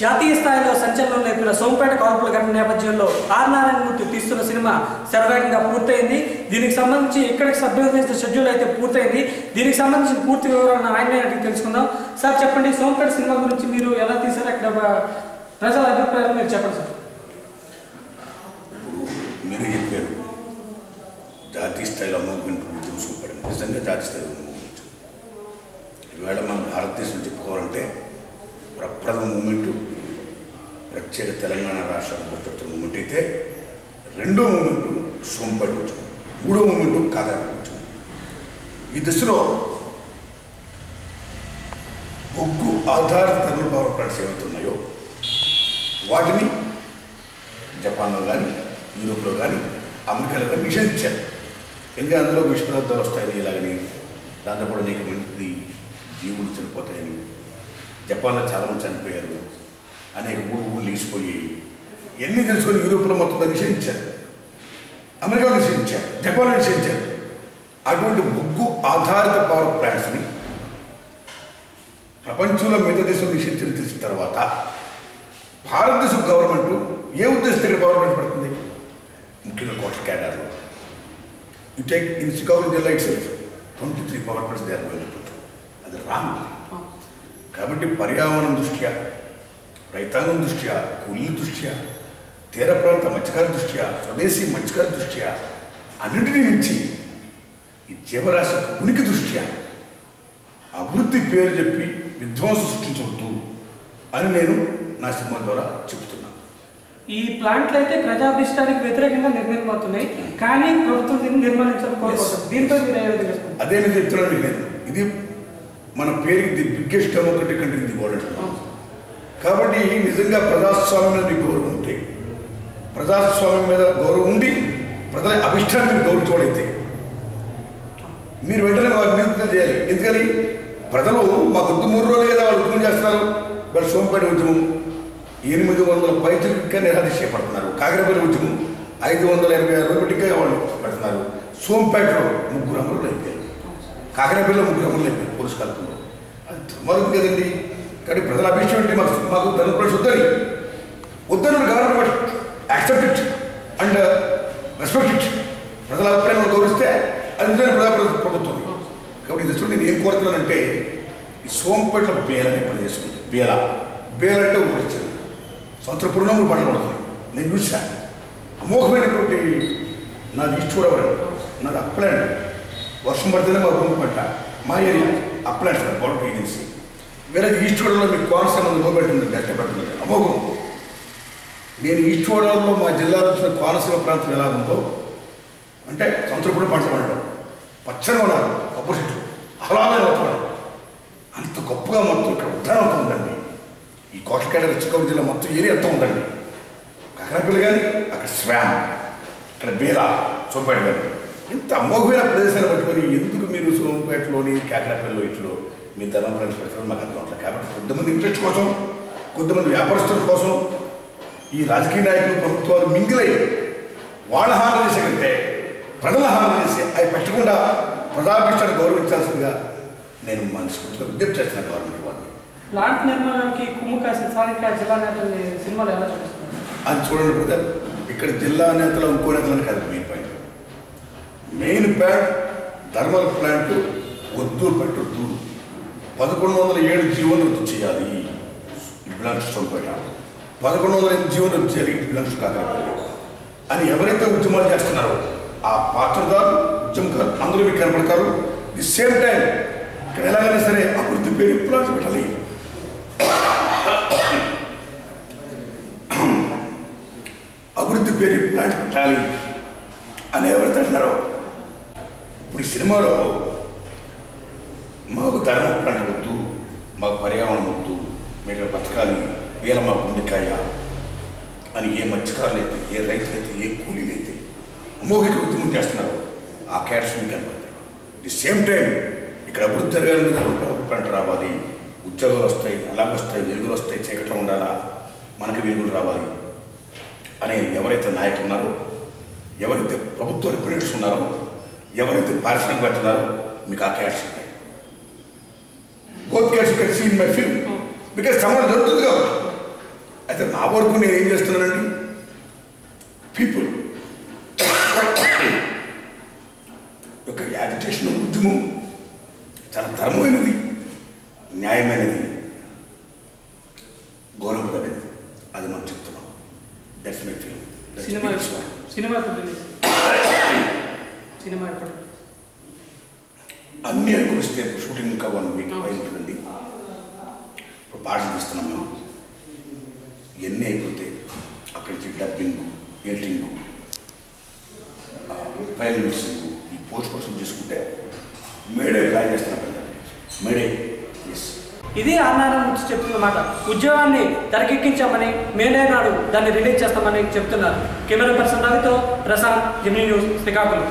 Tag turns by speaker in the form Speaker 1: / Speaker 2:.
Speaker 1: జాతీయ స్థాయిలో సంచలనం లేపిన సోంపేట కాల్పుల ఘటన నేపథ్యంలో ఆర్ నారాయణమూర్తి తీస్తున్న సినిమా శరవేగంగా పూర్తయింది. దీనికి సంబంధించి ఇక్కడికి సభ్యులు షెడ్యూల్ అయితే పూర్తయింది. దీనికి సంబంధించిన పూర్తి వివరాలను ఆయనే అడిగి తెలుసుకుందాం. సార్ చెప్పండి సోంపేట సినిమా గురించి మీరు ఎలా తీశారు? అక్కడ ప్రజల అభిప్రాయాలు మీరు చెప్పండి సార్.
Speaker 2: మీరు చెప్పారు జాతీయ స్థాయిలో మూవ్మెంట్ గురించి నిజంగా జాతీయ స్థాయిలో మూవ్మెంట్ ఈవేళ మనం భారతదేశం చెప్పుకోవాలంటే ప్రప్రథమ మూమెంటు. ప్రత్యేక తెలంగాణ రాష్ట్ర భద్రత మూమెంట్ అయితే రెండో మూమెంట్ సోంపడి వచ్చింది. మూడో మూమెంట్ కాదాపి వచ్చింది. ఈ దశలో ఒగ్గు ఆధారిత తమిళ పవర్ ప్లాంట్స్ ఏవైతే వాటిని జపాన్లో కానీ యూరోప్లో కానీ అమెరికాలో కానీ నిషేధించారు. ఎందుకంటే అందులో విష పదార్థాలు వస్తాయని ఇలాగని దాంతో కూడా అనేక మంది జీవులు చనిపోతాయని జపాన్లో చాలామంది చనిపోయారు అనేక ఊరు ఊళ్ళు లేచిపోయాయి ఎన్ని తెలుసుకొని యూరోప్లో మొత్తం నిషేధించారు అమెరికాలో నిషేధించారు జపాన్లో నిషేధించారు అటువంటి ముగ్గు ఆధారిత పవర్ ప్లాంట్స్ని ప్రపంచంలో మిగతా దేశం నిషేధించిన తెలిసిన తర్వాత భారతదేశం గవర్నమెంట్ ఏ ఉద్దేశంతో గవర్నమెంట్ పడుతుంది? ముఖ్యంగా కోట్ల కేడార్లో. యు టేక్ ఇన్ శ్రీకాకుళం జిల్లా it's twenty three power plants they అది రాంగ్. కాబట్టి పర్యావరణం దృష్ట్యా రైతాంగం దృష్ట్యా కూలీల దృష్ట్యా తీర ప్రాంత మత్స్యకార దృష్ట్యా స్వదేశీ మత్స్యకార దృష్ట్యా అన్నింటినీ మించి ఈ జీవరాశి ఉనికి దృష్ట్యా. అభివృద్ధి పేరు చెప్పి విధ్వంసం సృష్టించవద్దు అని నేను నా సినిమా ద్వారా చెబుతున్నాను
Speaker 1: ఈ ప్లాంట్లు అయితే ప్రజాభిష్టానికి వ్యతిరేకంగా నిర్మితమవుతున్నాయి కానీ ప్రభుత్వం దీన్ని నిర్మాణించాలని కోరుకుంటుంది. దీంతో మీరు?
Speaker 2: అదే నేను చెప్తున్నాను నేను ఇది మన పేరుకి the biggest democratic country the world కాబట్టి నిజంగా ప్రజాస్వామ్యం మీద గౌరవం ఉంటే ప్రజాస్వామ్యం మీద గౌరవం ఉండి ప్రజల అభిష్టాన్ని గౌరవించబడితే మీరు వెంటనే వారి నిరూపణ చేయాలి. ఎందుకని? ప్రజలు మా కొద్ది మూడు రోజులు కదా వాళ్ళు ఉద్యమం చేస్తారు వాళ్ళు సోంపేట ఉద్యమం ఎనిమిది వందల పైచులుగా నిరాదీక్ష చేపడుతున్నారు కాకరపల్లి ఉద్యమం ఐదు వందల ఎనభై ఆరు రూపాయలకే వాళ్ళు పెడుతున్నారు. సోంపేటలో ముగ్గురు అమరులు అయిపోయారు. కాకరపల్లిలో ముగ్గురు అమరులు అయిపోయారు పోలీసు కల్పంలో అది దుర్మార్గం కదండి. కానీ ప్రజల అభిష్టం అంటే మాకు మాకు ధనప్రదేశ్ వద్దని. వద్దని government accept it and respect it ప్రజల అభిప్రాయం గౌరవిస్తే అది నిజమైన ప్రజా ప్రభుత్వం కాబట్టి ఇది చూడండి నేను ఏం కోరుతున్నానంటే ఈ సోంపేట బేలని పనిచేస్తుంది బేల. బేల అంటే ఊరిచ్చింది సంవత్సర పురుణములు పంటలు పడుతుంది నేను చూశాను అమోఘమైనటువంటి నాది ఈశ్వరవరం. నాది అప్లాండ్ వర్షం పడితేనే మా భూమి పంట. మా area upland sir government agency. వేరే ఈశ్వరంలో మీకు కోనసీమ మొదలుపెట్టింది కష్టపడుతుంది. అమోఘం నేను ఈశ్వరంలో మా జిల్లాలో కోనసీమ ప్రాంతం ఎలా ఉందో అంటే సంతృప్తి పంట పండడం. పచ్చని ఉన్నారు ఆపోజిట్ అలానే అవుతున్నారు అంత గొప్పగా మొత్తం ఇక్కడ ఉద్యానం అంతా ఉందండి. ఈ కోటకాడ రిచికౌంట్ జిల్లా మొత్తం ఏరియా అంతా ఉందండి. కాకరపల్లి కానీ అక్కడ స్వామ్ ఇక్కడ బీలా చూపాడు కానీ ఇంత అమోఘమైన ప్రదేశాలు పట్టుకొని ఎందుకు మీరు సోంపేటలోని కాకరపల్లిలో ఇట్లో మీ ధనం ఫ్రెండ్స్ పెడతారో మాకు అర్థం అవుతుంది కాబట్టి కొంతమంది ఇంట్రెస్ట్ కోసం కొంతమంది వ్యాపారస్తుల కోసం ఈ రాజకీయ నాయకులు ప్రభుత్వాలు మింగిలై వాళ్ళ హామీ చేసే కంటే ప్రజల హామీ చేసి అవి పెట్టకుండా ప్రజాభిష్టాన్ని గౌరవించాల్సిందిగా నేను మనస్ఫూర్తిగా విజ్ఞప్తి చేస్తున్నాను గవర్నమెంట్ వాళ్ళని
Speaker 1: ప్లాంట్ నిర్మాణానికి కుమ్ము కాసిన స్థానిక జిల్లా నేతల్ని సినిమాలు ఎలా చూపిస్తున్నారు?
Speaker 2: అది చూడండి బ్రదర్ ఇక్కడ జిల్లా నేతలు ఇంకో నేతలని కాదు main point main point thermal plant వద్దు పెట్టొద్దు పదకొండు వందల ఏడు జీవన రద్దు చేయాలి. ఇట్ బిలాంగ్స్ పదకొండు వందల ఎనిమిది జీవన రద్దు చేయాలి. ఇట్ బిలాంగ్స్ అని ఎవరైతే ఉద్యమాలు చేస్తున్నారో ఆ పాత్రదారు ఉద్యమకారు అందరూ మీకు కనపడతారు. ది సేమ్ టైం ఇక్కడ ఎలాగైనా సరే అభివృద్ధి పేరు ప్లాంట్ పెట్టాలి? అభివృద్ధి పేరు ప్లాంట్ పెట్టాలి? అని ఎవరైతే అంటున్నారో ఇప్పుడు ఈ సినిమాలో మాకు ధర్మం ప్లాంట్ వద్దు మాకు పర్యావరణం వద్దు మీరు బతకాలి వీళ్ళ మా గుండెకాయ అని ఏ మత్స్యకారులు అయితే ఏ రైతులైతే ఏ కూలీలు అయితే అమోఘిక ఉద్యమం చేస్తున్నారు ఆ క్యాట్స్ మీకు ది సేమ్ టైం ఇక్కడ అభివృద్ధి జరగాలని పంట రావాలి ఉద్యోగాలు వస్తాయి అలాగ వస్తాయి వెలుగులు వస్తాయి చీకట్లో ఉండాలా మనకి వెలుగులు రావాలి అనే ఎవరైతే నాయకులు ఉన్నారో ఎవరైతే ప్రభుత్వ రిప్రజెంటేటివ్స్ ఉన్నారో ఎవరైతే పారిశ్రామిక ఉన్నారో మీకు ఆ క్యాట్స్ ఉంటాయి. Both cats can seen my film because Samman దొరుకుతుంది కాబట్టి అయితే నా వరకు నేను ఏం చేస్తున్నానండి? పీపుల్ యొక్క యాజిటేషన్ ఉద్యమం. చాలా ధర్మమైనది. న్యాయమైనది. గౌరవమైనది అది మనం చెప్తున్నాం. మై
Speaker 1: సినిమా సినిమా సినిమా ఎప్పుడు?
Speaker 2: అన్నీ అనుకూలిస్తే షూటింగ్ ఇంకా వన్ వీక్ అయి ఉంటుందండి. ఇప్పుడు పాటలు తీస్తున్నాం మేము ఇవన్నీ అయిపోతే అక్కడి నుంచి డబ్బింగ్ ఎడిటింగ్ ఫైల్ మిక్సింగ్ ఈ పోస్ట్ ప్రొడక్షన్ చేసుకుంటే మేడే ప్లాన్ చేస్తున్నాం కదా. మేడే ఎస్
Speaker 1: ఇది అన్నారం నుంచి చెప్తున్న మాట. ఉద్యోగాన్ని తెరకెక్కించామని మేనే నాడు దాన్ని రిలీజ్ చేస్తామని చెప్తున్నారు. కెమెరా పర్సన్ రవితో ప్రశాంత్ జమినీ న్యూస్ శ్రీకాకుళం.